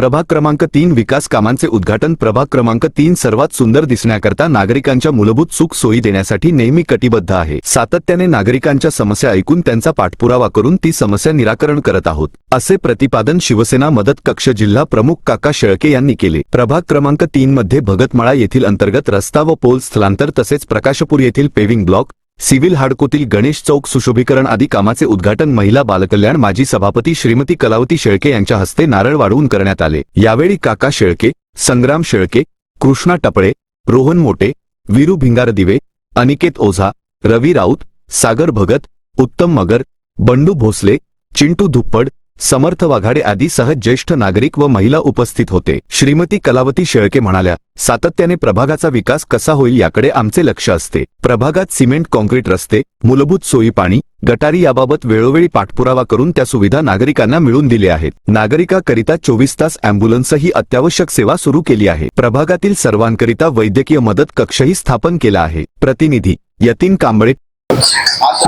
प्रभाग क्रमांक तीन विकास कामांचे उद्घाटन. प्रभाग क्रमांक तीन सर्वात सुंदर दिसण्याकरता नागरिकांच्या मूलभूत सुख सोयी देण्यासाठी नेहमी कटिबद्ध आहे. सातत्याने नागरिकांच्या समस्या ऐकून त्यांचा पाठपुरावा करून ती समस्या निराकरण करत आहोत असे प्रतिपादन शिवसेना मदत कक्ष जिल्हा प्रमुख काका शेळके यांनी केले. प्रभाग क्रमांक तीन मध्ये भगतमाळा येथील अंतर्गत रस्ता व पोल स्थलांतर तसेच प्रकाशपूर येथील पेविंग ब्लॉक सिव्हिल हाडकोतील गणेश चौक सुशोभीकरण आदी कामाचे उद्घाटन महिला बालकल्याण माजी सभापती श्रीमती कलावती शेळके यांच्या हस्ते नारळ वाढवून करण्यात आले. यावेळी काका शेळके संग्राम शेळके कृष्णा टपळे रोहन मोटे वीरू भिंगार दिवे अनिकेत ओझा रवी राऊत सागर भगत उत्तम मगर बंडू भोसले चिंटू धुप्पड समर्थ वाघाडे आदी सह ज्येष्ठ नागरिक व महिला उपस्थित होते. श्रीमती कलावती शेळके म्हणाल्या सातत्याने प्रभागाचा विकास कसा होईल याकडे आमचे लक्ष असते. प्रभागात सिमेंट कॉन्क्रीट रस्ते मूलभूत सोयी पाणी गटारी याबाबत वेळोवेळी पाठपुरावा करून त्या सुविधा नागरिकांना मिळून दिल्या आहेत. नागरिकाकरिता चोवीस तास अँब्युलन्स ही अत्यावश्यक सेवा सुरू केली आहे. प्रभागातील सर्वांकरिता वैद्यकीय मदत कक्षही स्थापन केला आहे. प्रतिनिधी यतीन कांबळे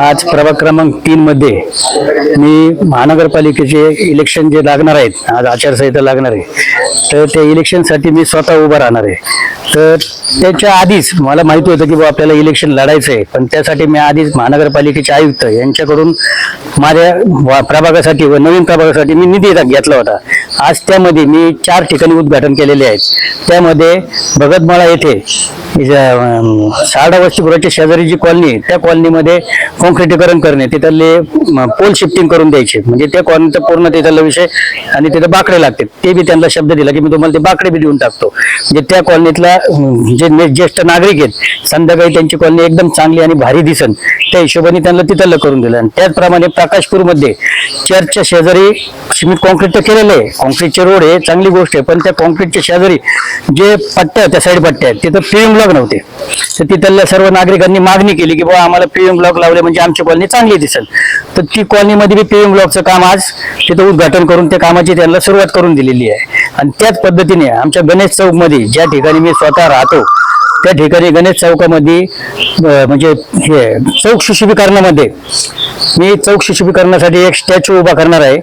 आज प्रभाग क्रमांक तीन मध्ये मी महानगरपालिकेचे इलेक्शन जे लागणार आहेत आज आचारसंहिता लागणार आहे तर त्या इलेक्शनसाठी मी स्वतः उभा राहणार आहे. तर त्याच्या आधीच मला माहिती होतं की बुवा आपल्याला इलेक्शन लढायचं आहे पण त्यासाठी मी आधीच महानगरपालिकेचे आयुक्त यांच्याकडून माझ्या प्रभागासाठी व नवीन प्रभागासाठी मी निधी घेतला होता. आज त्यामध्ये मी चार ठिकाणी उद्घाटन केलेले आहेत. त्यामध्ये भगतमाळा येथे अं, सारडा वस्तीपुराच्या शेजारी जी कॉलनी त्या कॉलनीमध्ये कॉन्क्रिटीकरण करणे तिथले पोल शिफ्टिंग करून द्यायचे. म्हणजे त्या कॉलनीचा पूर्ण तिथला विषय आणि तिथे बाकडे लागते ते बी त्यांना शब्द दिला की मी तुम्हाला ते बाकडे बी देऊन टाकतो. म्हणजे त्या कॉलनीतला जे ने- ज्येष्ठ नागरिक आहेत संध्याकाळी त्यांची कॉलनी एकदम चांगली आणि भारी दिसन त्या हिशोबाने त्यांना तिथलं करून दिलं. आणि त्याचप्रमाणे प्रकाशपूरमध्ये चर्चच्या शेजारी सिमेंट कॉन्क्रीट तर केलेलं आहे. कॉन्क्रीटचे रोड आहे चांगली गोष्ट आहे पण त्या कॉन्क्रीटच्या शेजारी जे पट्ट्या त्या साईड पट्ट्या आहेत तिथं फिल्म ब्लॉक नव्हते तर तिथल्या सर्व नागरिकांनी मागणी केली की बाबा आम्हाला पीएम ब्लॉक लावले म्हणजे आमची कॉलनी चांगली दिसेल. तर ती कॉलनीमध्ये बी पीएम ब्लॉकचं काम आज तिथं उद्घाटन करून त्या कामाची त्यांना सुरुवात करून दिलेली आहे. आणि त्याच पद्धतीने आमच्या गणेश चौकमध्ये ज्या ठिकाणी मी स्वतः राहतो त्या ठिकाणी गणेश चौकामध्ये म्हणजे हे चौक सुशोभीकरणामध्ये मी चौक सुशोभीकरणासाठी एक स्टॅच्यू उभा करणार आहे.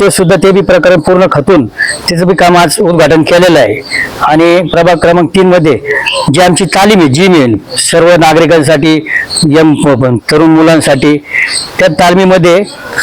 ते सुद्धा ते बी प्रकरण पूर्ण खतून त्याचं बी काम आज उद्घाटन केलेलं आहे. आणि प्रभाग क्रमांक तीनमध्ये जी आमची तालीम आहे जी मिळेल सर्व नागरिकांसाठी यम तरुण मुलांसाठी त्या तालमीमध्ये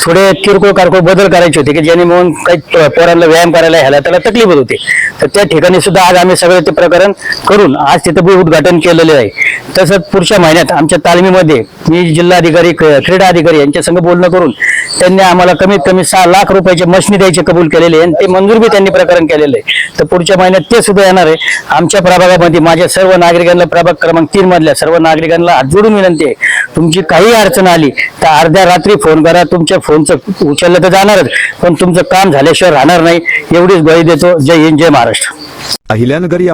थोडे किरकोळ कारकोळ बदल करायचे होते की ज्याने म्हणून काही प- पोरांना व्यायाम करायला ह्याला त्याला तकलीफ होत. होती तर त्या ठिकाणी सुद्धा आज आम्ही सगळं ते प्रकरण करून आज तिथं बी उद्घाटन केलेले आहे. तसंच पुढच्या महिन्यात आमच्या तालमीमध्ये मी जिल्हाधिकारी क्रीडा अधिकारी यांच्यासंग बोलणं करून त्यांनी आम्हाला कमीत कमी सहा लाख रुपयाचे मशनी द्यायचे कबूल केलेले आहे आणि ते मंजूर बी त्यांनी प्रकरण केलेलं आहे. तर पुढच्या महिन्यात ते सुद्धा येणार आहे. आमच्या प्रभागामध्ये माझ्या सर्व नागरिकांना प्रभाग क्रमांक तीन मधल्या सर्व नागरिकांना हात जोडून विनंती आहे. तुमची काही अडचण आली तर अर्ध्या रात्री फोन करा. तुमच्या फोनचं उचललं तर जाणारच पण तुमचं काम झाल्याशिवाय राहणार नाही. एवढीच गळी देतो. जय हिंद जय महाराष्ट्र. अहिल्यानगर या